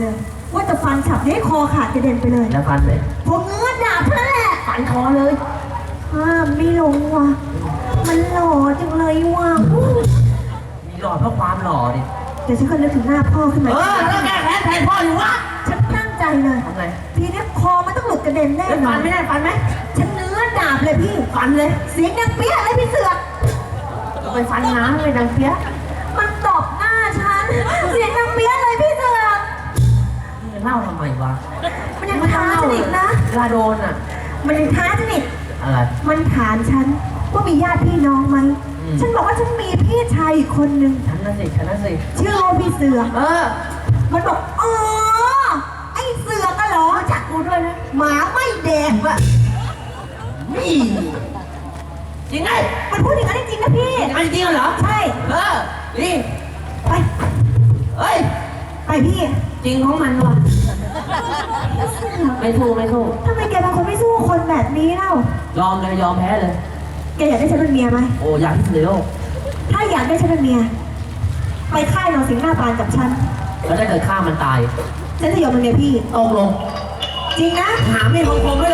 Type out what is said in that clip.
เลย ว่าจะฟันฉับให้คอขาดกระเด็นไปเลยแล้วฟันเลยพอเงื้อดาบเท่านั้นแหละฟันคอเลยห้ามไม่ลงว่ะ มันหล่อจังเลยว่ะมีหล่อเพราะความหล่อดิเดี๋ยวฉันก็นึกถึงหน้าพ่อขึ้นเอมาอแล้วแก้แค้นแทนพ่ออยู่วะฉันตั้งใจเลยทำไงทีนี้คอมันต้องหลุดกระเด็นแน่แล้วนอฟันนไม่ได้ฟันไหมฉันเนื้อดาบเลยพี่ ฟันเลย เสียงดังเปี้ยเลยพี่เสือก ไปฟันน้ำเลยดังเปี้ย เล่าทำไมวะมันยังท้าฉันอีกนะเวลาโดนอะ มันยังท้าฉันอีกอะไร มันถามฉันว่ามีญาติพี่น้องไหม อืม ฉันบอกว่าฉันมีพี่ชายอีกคนนึง ฉันน่ะสิฉันน่ะสิชื่อว่าพี่เสือกเออมันบอกอ๋อไอ้เสือกอะเหรอจักกูด้วยนะหมาไม่แดกอะนี่จริงไงมันพูดอย่างนั้นจริงๆนะพี่จริงไงจริงเหรอ ใช่ เออ นี่ไปเอ้ย ไปพี่จริงของมันว่ะไม่ถูกไม่ถูกทำไมแกเป็นคนไม่สู้คนแบบนี้เล่ายอมเลยยอมแพ้เลย แกอยากได้ฉันเป็นเมียไหมโอ้อยากที่สุดในโลกถ้าอยากได้ฉันเป็นเมีย ไปค่ายนอนสิงห์หน้าปานกับฉัน แล้วถ้าเกิดฆ่ามันตายฉันจะยอมเป็นเมียพี่ตกลงจริงนะ ถามนี่คมๆ